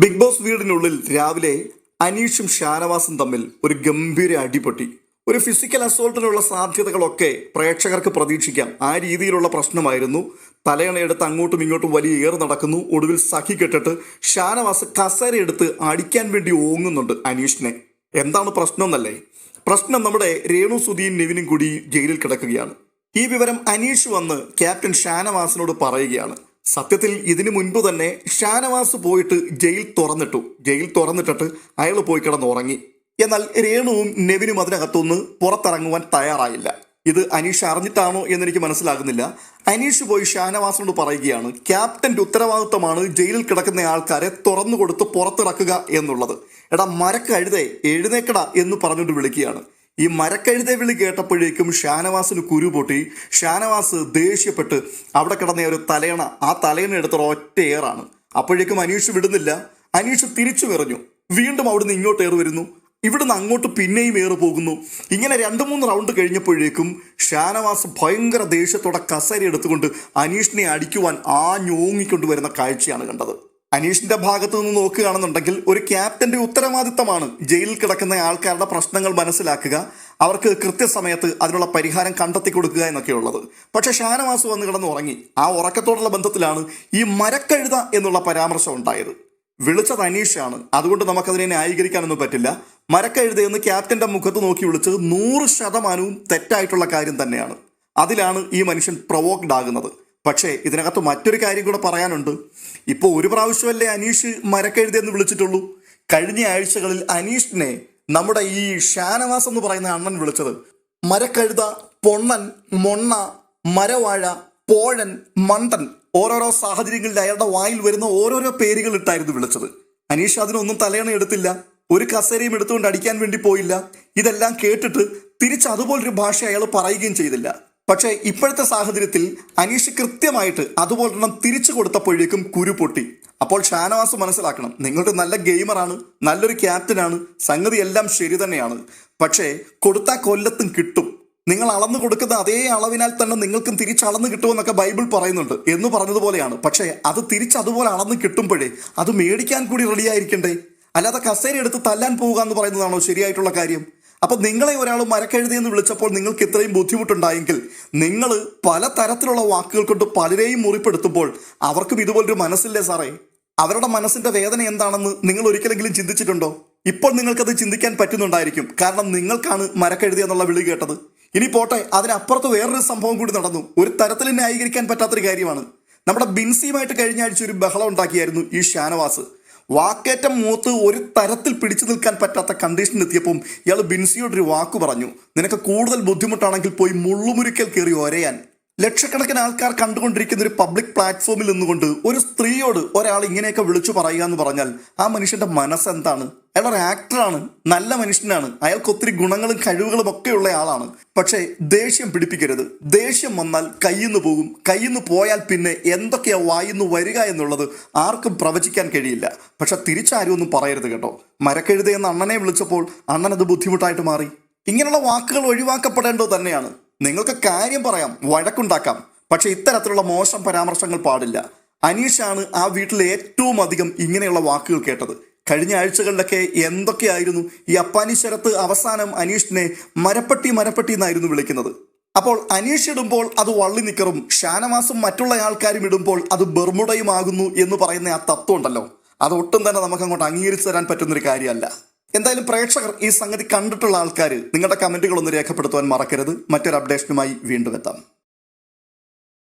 Big boss വീടിനുള്ളിൽ രാവിലെ അനീഷും ഷാനവാസും തമ്മിൽ ഒരു ഗംഭീര അടിപൊട്ടി. ഒരു ഫിസിക്കൽ അസോൾട്ടിനുള്ള സാധ്യതകളൊക്കെ പ്രേക്ഷകർക്ക് പ്രതീക്ഷിക്കാം. ആ രീതിയിലുള്ള പ്രശ്നമായിരുന്നു. തലയണയെടുത്ത് അങ്ങോട്ടും ഇങ്ങോട്ടും വലിയ ഏറ് നടക്കുന്നു. ഒടുവിൽ സഖി കെട്ടിട്ട് ഷാനവാസ് കസേരയെടുത്ത് അടിക്കാൻ വേണ്ടി ഓങ്ങുന്നുണ്ട് അനീഷിനെ. എന്താണ് പ്രശ്നം എന്നല്ലേ പ്രശ്നം നമ്മുടെ രേണു സുധീൻ നിവിനും കൂടി ജയിലിൽ കിടക്കുകയാണ്. ഈ വിവരം അനീഷ് വന്ന് ക്യാപ്റ്റൻ ഷാനവാസിനോട് പറയുകയാണ്. സത്യത്തിൽ ഇതിനു മുൻപ് തന്നെ ഷാനവാസ് പോയിട്ട് ജയിൽ തുറന്നിട്ടു. ജയിൽ തുറന്നിട്ടിട്ട് അയാൾ പോയി കിടന്നുറങ്ങി. എന്നാൽ രേണുവും നെവിനും അതിനകത്തുനിന്ന് പുറത്തിറങ്ങുവാൻ തയ്യാറായില്ല. ഇത് അനീഷ് അറിഞ്ഞിട്ടാണോ എന്നെനിക്ക് മനസ്സിലാകുന്നില്ല. അനീഷ് പോയി ഷാനവാസിനോട് പറയുകയാണ് ക്യാപ്റ്റന്റെ ഉത്തരവാദിത്തമാണ് ജയിലിൽ കിടക്കുന്ന ആൾക്കാരെ തുറന്നു കൊടുത്ത് പുറത്തിറക്കുക എന്നുള്ളത്. എടാ മരക്കഴുതേ എഴുന്നേക്കട എന്ന് പറഞ്ഞുകൊണ്ട് വിളിക്കുകയാണ്. ഈ മരക്കഴുതെ വിളി കേട്ടപ്പോഴേക്കും ഷാനവാസിന് കുരു പൊട്ടി. ഷാനവാസ് ദേഷ്യപ്പെട്ട് അവിടെ കിടന്ന ഒരു തലയണ ആ തലയണ എടുത്ത ഒറ്റ ഏറാണ്. അപ്പോഴേക്കും അനീഷ് വിടുന്നില്ല. അനീഷ് തിരിച്ചു എറിഞ്ഞു വീണ്ടും അവിടുന്ന് ഇങ്ങോട്ട് ഏറ് വരുന്നു. ഇവിടുന്ന് അങ്ങോട്ട് പിന്നെയും ഏറ് പോകുന്നു. ഇങ്ങനെ രണ്ട് മൂന്ന് റൗണ്ട് കഴിഞ്ഞപ്പോഴേക്കും ഷാനവാസ് ഭയങ്കര ദേഷ്യത്തോടെ കസേര എടുത്തുകൊണ്ട് അനീഷിനെ അടിക്കുവാൻ ആ ഞോങ്ങിക്കൊണ്ട് വരുന്ന കാഴ്ചയാണ് കണ്ടത്. അനീഷിന്റെ ഭാഗത്ത് നിന്ന് നോക്കുകയാണെന്നുണ്ടെങ്കിൽ ഒരു ക്യാപ്റ്റന്റെ ഉത്തരവാദിത്തമാണ് ജയിലിൽ കിടക്കുന്ന ആൾക്കാരുടെ പ്രശ്നങ്ങൾ മനസ്സിലാക്കുക അവർക്ക് കൃത്യസമയത്ത് അതിനുള്ള പരിഹാരം കണ്ടെത്തി കൊടുക്കുക എന്നൊക്കെയുള്ളത്. പക്ഷേ ഷാനവാസ് വന്ന് കിടന്ന് ഉറങ്ങി ആ ഉറക്കത്തോടുള്ള ബന്ധത്തിലാണ് ഈ മരക്കഴുത എന്നുള്ള പരാമർശം ഉണ്ടായത്. വിളിച്ചത് അനീഷാണ്. അതുകൊണ്ട് നമുക്കതിനെ ന്യായീകരിക്കാനൊന്നും പറ്റില്ല. മരക്കഴുത എന്ന് ക്യാപ്റ്റന്റെ മുഖത്ത് നോക്കി വിളിച്ചത് നൂറ് ശതമാനവും തെറ്റായിട്ടുള്ള കാര്യം തന്നെയാണ്. അതിലാണ് ഈ മനുഷ്യൻ പ്രൊവോക്ഡ് ആകുന്നത്. പക്ഷേ ഇതിനകത്ത് മറ്റൊരു കാര്യം കൂടെ പറയാനുണ്ട്. ഇപ്പോൾ ഒരു പ്രാവശ്യമല്ലേ അനീഷ് മരക്കെഴുതിയെന്ന് വിളിച്ചിട്ടുള്ളൂ. കഴിഞ്ഞ ആഴ്ചകളിൽ അനീഷിനെ നമ്മുടെ ഈ ഷാനവാസ് എന്ന് പറയുന്ന അണ്ണൻ വിളിച്ചത്. മരക്കഴുത പൊണ്ണൻ മൊണ്ണ മരവാഴ പോഴൻ മണ്ടൻ ഓരോരോ സാഹചര്യങ്ങളിൽ അയാളുടെ വായിൽ വരുന്ന ഓരോരോ പേരുകൾ ഇട്ടായിരുന്നു വിളിച്ചത്. അനീഷ് അതിനൊന്നും തലയണ എടുത്തില്ല. ഒരു കസേരയും എടുത്തുകൊണ്ട് അടിക്കാൻ വേണ്ടി പോയില്ല. ഇതെല്ലാം കേട്ടിട്ട് തിരിച്ച് അതുപോലൊരു ഭാഷ അയാൾ പറയുകയും ചെയ്തില്ല. പക്ഷേ ഇപ്പോഴത്തെ സാഹചര്യത്തിൽ അനീഷ് കൃത്യമായിട്ട് അതുപോലെ തിരിച്ചു കൊടുത്തപ്പോഴേക്കും കുരു പൊട്ടി. അപ്പോൾ ഷാനവാസ് മനസ്സിലാക്കണം നിങ്ങളുടെ നല്ല ഗെയിമറാണ് നല്ലൊരു ക്യാപ്റ്റനാണ് സംഗതി എല്ലാം ശരി തന്നെയാണ്. പക്ഷേ കൊടുത്ത കൊല്ലത്തും കിട്ടും. നിങ്ങൾ അളന്നു കൊടുക്കുന്ന അതേ അളവിനാൽ തന്നെ നിങ്ങൾക്കും തിരിച്ചളന്ന് കിട്ടുമെന്നൊക്കെ ബൈബിൾ പറയുന്നുണ്ട് എന്ന് പറഞ്ഞതുപോലെയാണ്. പക്ഷേ അത് തിരിച്ച് അതുപോലെ അളന്ന് കിട്ടുമ്പോഴേ അത് മേടിക്കാൻ കൂടി റെഡിയായിരിക്കണ്ടേ അല്ലാതെ കസേര എടുത്ത് തല്ലാൻ പോവുക എന്ന് പറയുന്നതാണോ ശരിയായിട്ടുള്ള കാര്യം? അപ്പൊ നിങ്ങളെ ഒരാൾ മരക്കെഴുതി എന്ന് വിളിച്ചപ്പോൾ നിങ്ങൾക്ക് ഇത്രയും ബുദ്ധിമുട്ടുണ്ടായെങ്കിൽ നിങ്ങൾ പല തരത്തിലുള്ള വാക്കുകൾ കൊണ്ട് പലരെയും മുറിപ്പെടുത്തുമ്പോൾ അവർക്കും ഇതുപോലൊരു മനസ്സില്ലേ സാറേ? അവരുടെ മനസ്സിന്റെ വേദന എന്താണെന്ന് നിങ്ങൾ ഒരിക്കലെങ്കിലും ചിന്തിച്ചിട്ടുണ്ടോ? ഇപ്പോൾ നിങ്ങൾക്കത് ചിന്തിക്കാൻ പറ്റുന്നുണ്ടായിരിക്കും. കാരണം നിങ്ങൾക്കാണ് മരക്കെഴുതി എന്നുള്ള വിളി കേട്ടത്. ഇനി പോട്ടെ അതിനപ്പുറത്ത് വേറൊരു സംഭവം കൂടി നടന്നു. ഒരു തരത്തിൽ ന്യായീകരിക്കാൻ പറ്റാത്തൊരു കാര്യമാണ്. നമ്മുടെ ബിൻസിയുമായിട്ട് കഴിഞ്ഞ ആഴ്ച ഒരു ബഹളം ഉണ്ടാക്കിയായിരുന്നു ഈ ഷാനവാസ്. വാക്കേറ്റം മൂത്ത് ഒരു തരത്തിൽ പിടിച്ചു നിൽക്കാൻ പറ്റാത്ത കണ്ടീഷനിൽ എത്തിയപ്പം ഇയാൾ ബിൻസിയോടൊരു വാക്ക് പറഞ്ഞു. നിനക്ക് കൂടുതൽ ബുദ്ധിമുട്ടാണെങ്കിൽ പോയി മുള്ളുമുരുക്കൽ കയറി ഒരയാൻ. ലക്ഷക്കണക്കിന് ആൾക്കാർ കണ്ടുകൊണ്ടിരിക്കുന്ന ഒരു പബ്ലിക് പ്ലാറ്റ്ഫോമിൽ നിന്നുകൊണ്ട് ഒരു സ്ത്രീയോട് ഒരാൾ ഇങ്ങനെയൊക്കെ വിളിച്ചു പറയുക എന്ന് പറഞ്ഞാൽ ആ മനുഷ്യന്റെ മനസ്സെന്താണ്? അയാൾ ഒരു ആക്ടറാണ് നല്ല മനുഷ്യനാണ്. അയാൾക്ക് ഒത്തിരി ഗുണങ്ങളും കഴിവുകളും ഒക്കെ ഉള്ള ആളാണ്. പക്ഷേ ദേഷ്യം പിടിപ്പിക്കരുത്. ദേഷ്യം വന്നാൽ കയ്യിന്ന് പോകും. കയ്യിന്ന് പോയാൽ പിന്നെ എന്തൊക്കെയാ വായിന്ന് വരിക എന്നുള്ളത് ആർക്കും പ്രവചിക്കാൻ കഴിയില്ല. പക്ഷെ തിരിച്ചാരും ഒന്നും പറയരുത് കേട്ടോ. മരക്കെഴുതെന്ന് അണ്ണനെ വിളിച്ചപ്പോൾ അണ്ണനത് ബുദ്ധിമുട്ടായിട്ട് മാറി. ഇങ്ങനെയുള്ള വാക്കുകൾ ഒഴിവാക്കപ്പെടേണ്ടത് തന്നെയാണ്. നിങ്ങൾക്ക് കാര്യം പറയാം വഴക്കുണ്ടാക്കാം. പക്ഷെ ഇത്തരത്തിലുള്ള മോശം പരാമർശങ്ങൾ പാടില്ല. അനീഷാണ് ആ വീട്ടിൽ ഏറ്റവും അധികം ഇങ്ങനെയുള്ള വാക്കുകൾ കേട്ടത്. കഴിഞ്ഞ ആഴ്ചകളിലൊക്കെ എന്തൊക്കെയായിരുന്നു ഈ അപ്പാനി ശരത്ത് അവസാനം അനീഷിനെ മരപ്പെട്ടി മരപ്പട്ടി എന്നായിരുന്നു വിളിക്കുന്നത്. അപ്പോൾ അനീഷ് ഇടുമ്പോൾ അത് വള്ളി നിക്കറും ഷാനവാസും മറ്റുള്ള ആൾക്കാരും ഇടുമ്പോൾ അത് ബെർമുടയുമാകുന്നു എന്ന് പറയുന്ന ആ തത്വം ഉണ്ടല്ലോ അത് ഒട്ടും തന്നെ നമുക്ക് അങ്ങോട്ട് അംഗീകരിച്ചു തരാൻ പറ്റുന്നൊരു കാര്യമല്ല. എന്തായാലും പ്രേക്ഷകർ ഈ സംഗതി കണ്ടിട്ടുള്ള ആൾക്കാർ നിങ്ങളുടെ കമന്റുകൾ ഒന്ന് രേഖപ്പെടുത്തുവാൻ മറക്കരുത്. മറ്റൊരു അപ്ഡേഷനുമായി വീണ്ടും എത്താം.